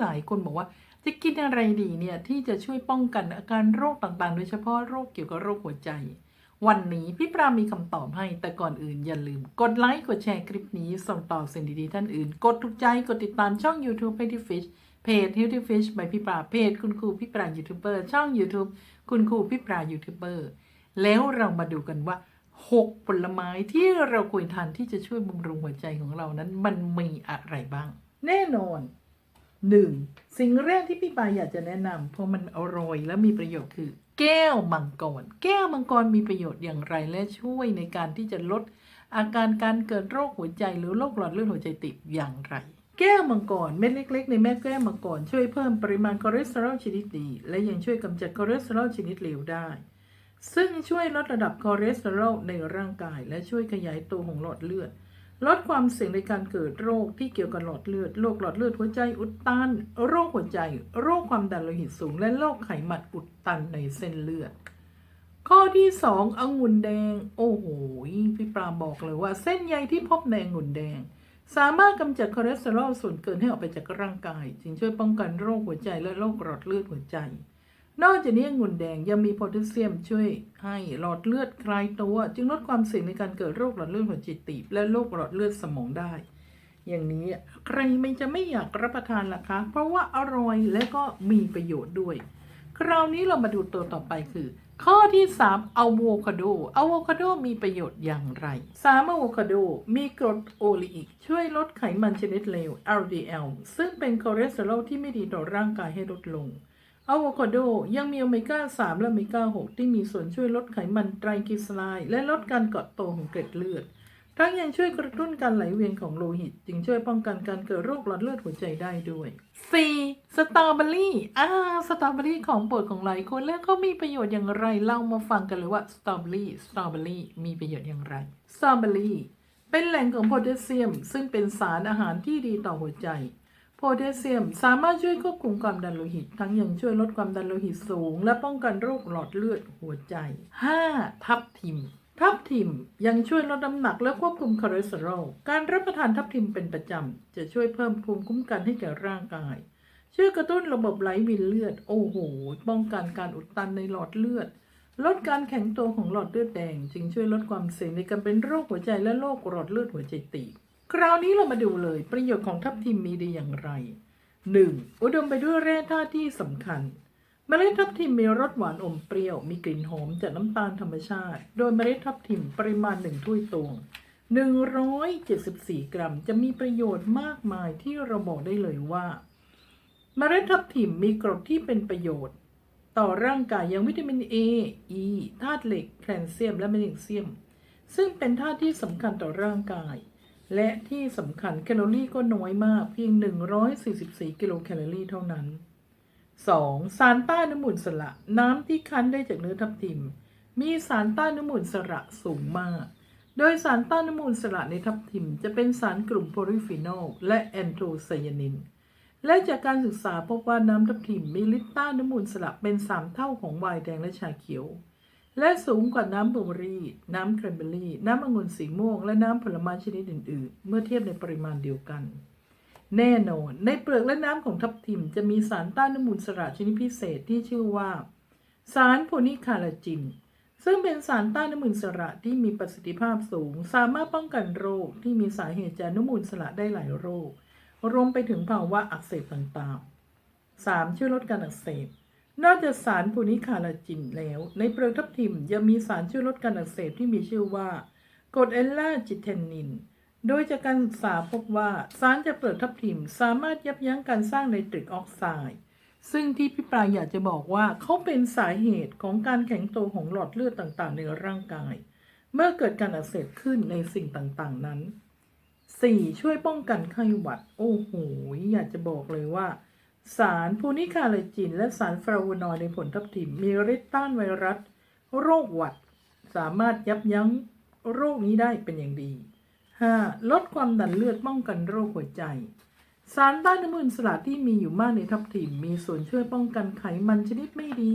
หลายคนบอกว่าจะกินอะไรดีเนี่ยที่จะช่วยป้องกันอาการโรคต่างๆ โดยเฉพาะโรคเกี่ยวกับโรคหัวใจ วันนี้พี่ปรามีคำตอบให้แต่ก่อนอื่นอย่าลืม กดไลค์กดแชร์คลิปนี้ส่งต่อสิ่งดีๆท่านอื่น กดถูกใจกดติดตามช่อง YouTube Healthy Fish เพจ Healthy Fish by พี่ปราเพจคุณครูพี่ปรายูทูบเบอร์ช่อง YouTube คุณครูพี่ปรายูทูบเบอร์แล้วเรามาดูกันว่า 6 ผลไม้ที่เราควรทานที่จะช่วยบำรุงหัวใจของเรานั้น มันมีอะไรบ้าง แน่นอน หนึ่งสิ่งแรกที่พี่ปายอยากจะแนะนำเพราะมันอร่อยและมีประโยชน์คือ แก้วมังกร แก้วมังกรมีประโยชน์อย่างไรและช่วยในการที่จะลด อาการการเกิดโรคหัวใจหรือโรคหลอดเลือดหัวใจติดอย่างไร แก้วมังกรเม็ดเล็ก ๆ ในแม่แก้วมังกรช่วยเพิ่มปริมาณคอเลสเตอรอลชนิดดี และยังช่วยกำจัดคอเลสเตอรอลชนิดเลวได้ ซึ่งช่วยลดระดับคอเลสเตอรอลในร่างกาย และช่วยขยายตัวของหลอดเลือด ลดความเสี่ยงในการเกิดโรคที่เกี่ยวกับหลอดเลือด โรคหลอดเลือดหัวใจอุดตัน โรคหัวใจ โรคความดันโลหิตสูง และโรคไขมันอุดตันในเส้นเลือด ข้อที่สององุ่นแดง โอ้โห พี่ปราบอกเลยว่า เส้นใยที่พบในองุ่นแดง สามารถกำจัดคอเลสเตอรอลส่วนเกินให้ออกไปจากร่างกาย จึงช่วยป้องกันโรคหัวใจและโรคหลอดเลือดหัวใจ นอกจากนี้องุ่นแดงยังมีโพแทสเซียมช่วยให้หลอดเลือดคลายตัว จึงลดความเสี่ยงในการเกิดโรคหลอดเลือดหัวใจตีบ และโรคหลอดเลือดสมองได้ อย่างนี้ใครไม่จะไม่อยากรับประทานล่ะคะ เพราะว่าอร่อยและก็มีประโยชน์ด้วย คราวนี้เรามาดูตัวต่อไปคือ ข้อที่ 3อะโวคาโดอะโวคาโดมีประโยชน์อย่างไร3อะโวคาโดมีกรดโอลีอิกช่วยลดไขมันชนิดเลว LDL ซึ่งเป็นคอเลสเตอรอลที่ไม่ดีต่อร่างกายให้ลดลง อะโวคาโดยังมีโอเมก้า 3 และโอเมก้า 6 ที่มีส่วนช่วยลดไขมันไตรกลีเซอไรด์และลดการเกาะตัวของเกล็ดเลือด ทั้งยังช่วยกระตุ้นการไหลเวียนของโลหิต จึงช่วยป้องกันการเกิดโรคหลอดเลือดหัวใจได้ด้วย 4. สตรอเบอรี่อ่าสตรอเบอรี่ของโปรดของหลายคนแล้วก็มีประโยชน์อย่างไรเรามาฟังกันเลยว่าสตรอเบอรี่สตรอเบอรี่มีประโยชน์อย่างไรสตรอเบอรี่เป็นแหล่งของโพแทสเซียม ซึ่งเป็นสารอาหารที่ดีต่อหัวใจ โพแทสเซียมสามารถช่วยควบคุมความดันโลหิต ทั้งยังช่วยลดความดันโลหิตสูง และป้องกันโรคหลอดเลือดหัวใจ 5. ทับทิม ทับทิมยังช่วยลดน้ำหนักและควบคุมคอเลสเตอรอล การรับประทานทับทิมเป็นประจำ จะช่วยเพิ่มภูมิคุ้มกันให้แก่ร่างกาย ช่วยกระตุ้นระบบไหลเวียนเลือด โอ้โห ป้องกันการอุดตันในหลอดเลือด ลดการแข็งตัวของหลอดเลือดแดง จึงช่วยลดความเสี่ยงในการเป็นโรคหัวใจและโรคหลอดเลือดหัวใจตีบ คราวนี้เรามาดูเลยประโยชน์ของทับทิมมีดีอย่างไร 1. อุดมไปด้วยแร่ธาตุที่สำคัญ เมล็ดทับทิมมีรสหวานอมเปรี้ยว มีกลิ่นหอมจากน้ำตาลธรรมชาติ โดยเมล็ดทับทิมปริมาณหนึ่งถ้วยตวง 174 กรัม จะมีประโยชน์มากมายที่เราบอกได้เลยว่า เมล็ดทับทิมมีกรดที่เป็นประโยชน์ ต่อร่างกายอย่างวิตามิน A E ธาตุเหล็ก แคลเซียม และแมกนีเซียม ซึ่งเป็นธาตุที่สำคัญต่อร่างกาย และที่สำคัญแคลอรี่ก็น้อยมากเพียง 144 กิโลแคลอรี่เท่านั้น 2. สารต้านอนุมูลสระน้ำที่คั้นได้จากเนื้อทับทิม มีสารต้านอนุมูลสระสูงมาก โดยสารต้านอนุมูลสระในทับทิม จะเป็นสารกลุ่มโพลิฟีนอลและแอนโทไซยานิน และจากการศึกษาพบว่าน้ำทับทิมมีฤทธิ์ต้านอนุมูลสระเป็น 3 เท่าของไวน์แดงและชาเขียว และสูงกว่าน้ำบลูเบอรี่ น้ำแครนเบอรี่ น้ำองุ่นสีม่วง และน้ำผลไม้ชนิดอื่น ๆ เมื่อเทียบในปริมาณเดียวกัน แน่นอน ในเปลือกและน้ำของทับทิมจะมีสารต้านอนุมูลอิสระชนิดพิเศษที่ชื่อว่า สารโพนิคาลาจิน ซึ่งเป็นสารต้านอนุมูลอิสระที่มีประสิทธิภาพสูง สามารถป้องกันโรคที่มีสาเหตุจากอนุมูลอิสระได้หลายโรค รวมไปถึงภาวะอักเสบต่างๆ 3. ช่วยลดการอักเสบ นอกจากสารโพนิคาลาจินแล้ว ในเปลือกทับทิมยังมีสารช่วยลดการอักเสบที่มีชื่อว่ากรดเอลลาจิเทนนิน โดยจากการศึกษาพบว่าสารจากเปลือกทับทิมสามารถยับยั้งการสร้างไนตริกออกไซด์ ซึ่งที่พี่ปลายอยากจะบอกว่าเขาเป็นสาเหตุของการแข็งตัวของหลอดเลือดต่างๆ ในร่างกาย เมื่อเกิดการอักเสบขึ้นในสิ่งต่างๆนั้น 4. ช่วยป้องกันไข้หวัด โอ้โห อยากจะบอกเลยว่า สารพูนิคาเลจิน และสารฟลาวนอยในผลทับทิมมีฤทธิ์ต้านไวรัส โรคหวัด สามารถยับยั้งโรคนี้ได้เป็นอย่างดี 5. ลดความดันเลือดป้องกันโรคหัวใจ สารต้านอนุมูลอิสระที่มีอยู่มากในทับทิมมีส่วนช่วยป้องกันไขมันชนิดไม่ดี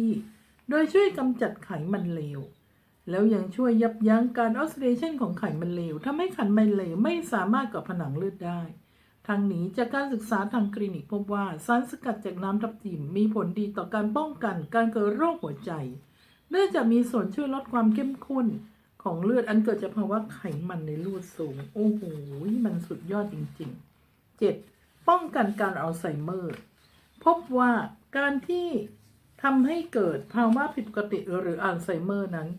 โดยช่วยกำจัดไขมันเลว แล้วยังช่วยยับยั้งการออกซิเดชันของไขมันเลวทำให้ไขมันเลวไม่สามารถเกาะผนังเลือดได้ ทางนี้จากการศึกษาทางคลินิกพบว่าสารสกัดจากน้ำทับทิมมีผลดีต่อการป้องกันการเกิดโรคหัวใจ เนื่องจากมีส่วนช่วยลดความเข้มข้นของเลือดอันเกิดจากภาวะไขมันในเลือดสูง โอ้โหมันสุดยอดจริงๆ 7. ป้องกันการอัลไซเมอร์ พบว่าการที่ทำให้เกิดภาวะผิดปกติหรืออัลไซเมอร์นั้น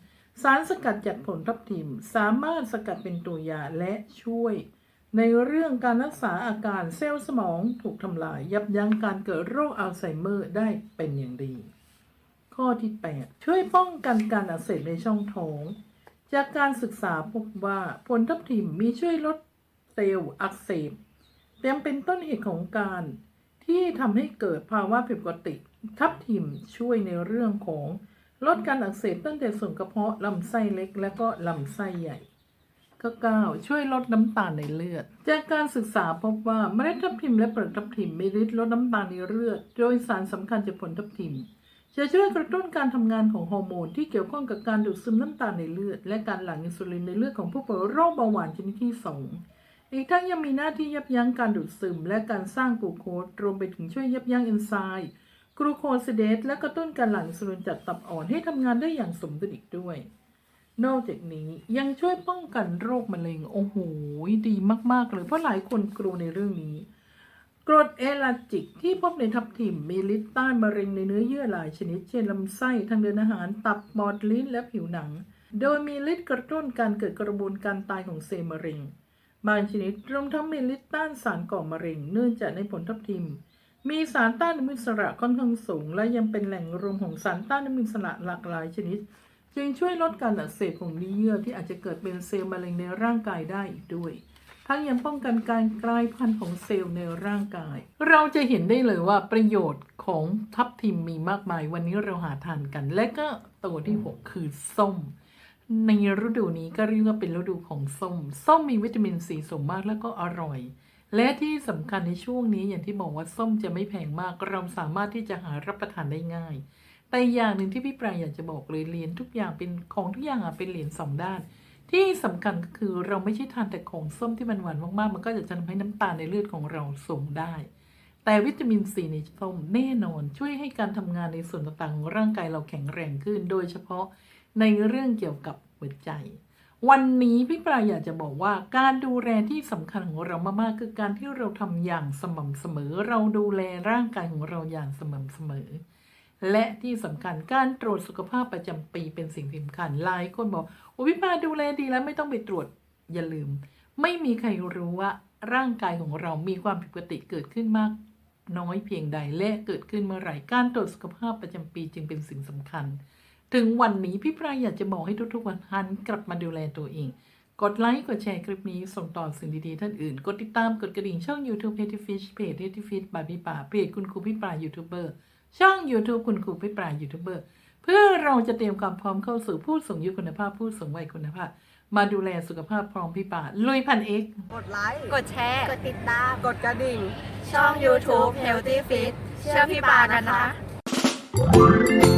สารสกัดจากผลทับทิมสามารถสกัดเป็นตัวยาและช่วย ในเรื่องการรักษาอาการเซลล์สมองถูกทำลาย ยับยั้งการเกิดโรคอัลไซเมอร์ได้เป็นอย่างดี ข้อที่ 8 ช่วยป้องกันการอักเสบในช่องท้อง จากการศึกษาพบว่าผลทับทิมมีช่วยลดเซลล์อักเสบยังเป็นต้นเหตุของการที่ทำให้เกิดภาวะผิดปกติ ทับทิมช่วยในเรื่องของลดการอักเสบตั้งแต่ส่วนกระเพาะลำไส้เล็ก และก็ลำไส้ใหญ่ ข้อ9ช่วยลดน้ำตาลในเลือด จากการศึกษาพบว่าเมล็ดทับทิมและเปลือกทับทิมมีฤทธิ์ลดน้ำตาลในเลือด โดยสารสำคัญจากผลทับทิม จะช่วยกระตุ้นการทำงานของฮอร์โมนที่เกี่ยวข้องกับการดูดซึมน้ำตาลในเลือด และการหลั่งอินซูลินในเลือดของผู้ป่วยโรคเบาหวานชนิดที่ 2 อีกทั้งยังมีหน้าที่ยับยั้งการดูดซึม และการสร้างกลูโคสรวมไปถึงช่วยยับยั้งเอนไซม์กลูโคซิเดสและกระตุ้นการหลั่งอินซูลินจากตับอ่อนให้ทำงานได้อย่างสมดุลอีกด้วย นอกจากนี้ยังช่วยป้องกันโรคมะเร็ง โอ้โห ดีมาก ๆ เลย เพราะหลายคนกลัวในเรื่องนี้ กรดเอลาจิกที่พบในทับทิมมีฤทธิ์ต้านมะเร็งในเนื้อเยื่อหลายชนิด เช่นลำไส้ทางเดินอาหารตับปอดลิ้นและผิวหนัง โดยมีฤทธิ์กระตุ้นการเกิดกระบวนการตายของเซลล์มะเร็ง บางชนิดรวมทั้งมีฤทธิ์ต้านสารก่อมะเร็ง เนื่องจากในผลทับทิม มีสารต้านอนุมูลอิสระค่อนข้างสูง และยังเป็นแหล่งรวมของสารต้านอนุมูลอิสระหลากหลายชนิด จึงช่วยลดการอักเสบของเนื้อเยื่อที่อาจจะเกิดเป็นเซลล์มะเร็งในร่างกายได้อีกด้วย ทั้งยังป้องกันการกลายพันธุ์ของเซลล์ในร่างกาย เราจะเห็นได้เลยว่าประโยชน์ของทับทิมมีมากมาย วันนี้เราหาทานกัน และก็ตัวที่ 6 คือส้ม ในฤดูนี้ก็เรียกว่าเป็นฤดูของส้ม ส้มมีวิตามินซีสูงมากแล้วก็อร่อยและที่สำคัญในช่วงนี้อย่างที่บอกว่าส้มจะไม่แพงมาก เราสามารถที่จะหารับประทานได้ง่าย แต่อย่างหนึ่งที่พี่ปรายอยากจะบอกเลยเหรียญทุกอย่างเป็นของทุกอย่างอะเป็นเหรียญสองด้าน ที่สำคัญก็คือเราไม่ใช่ทานแต่ของส้มที่มันหวานมากๆ มันก็จะทำให้น้ำตาลในเลือดของเราสูงได้ แต่วิตามินซีในส้มแน่นอนช่วยให้การทำงานในส่วนต่างๆของร่างกายเราแข็งแรงขึ้น โดยเฉพาะในเรื่องเกี่ยวกับหัวใจ วันนี้พี่ปรายอยากจะบอกว่าการดูแลที่สำคัญของเรามากๆคือการที่เราทำอย่างสม่ำเสมอ เราดูแลร่างกายของเราอย่างสม่ำเสมอ และที่สำคัญการตรวจสุขภาพประจำปีเป็นสิ่งสำคัญหลายคนบอกโอ้พี่ปาดูแลดีแล้วไม่ต้องไปตรวจอย่าลืม ไม่มีใครรู้ว่าร่างกายของเรามีความผิดปกติเกิดขึ้นมาก น้อยเพียงใดและเกิดขึ้นเมื่อไหร่การตรวจสุขภาพประจำปีจึงเป็นสิ่งสำคัญ ถึงวันนี้พี่ปรายอยากจะบอกให้ทุกๆวันหันกลับมาดูแลตัวเอง กดไลค์กดแชร์คลิปนี้ส่งต่อสิ่งดีๆท่านอื่น กดติดตามกดกระดิ่งช่อง YouTube p e t y Fish เพจ p e t y Fish บายพี่ป่าเพจคุณครูพี่ปลายูทูบเบอร์ ช่อง YouTube คุณครูพี่ปลายูทูบเบอร์เพื่อเราจะเตรียมความพร้อมเข้าสู่ผู้สูงอายุคุณภาพผู้สูงวัยคุณภาพ มาดูแลสุขภาพพร้อมพี่ป่าลุยพันเอ็กกดไลค์ กดแชร์ กดติดตาม กดกระดิ่ง ช่อง YouTube Healthy Fit เชื่อพี่ปานะคะเ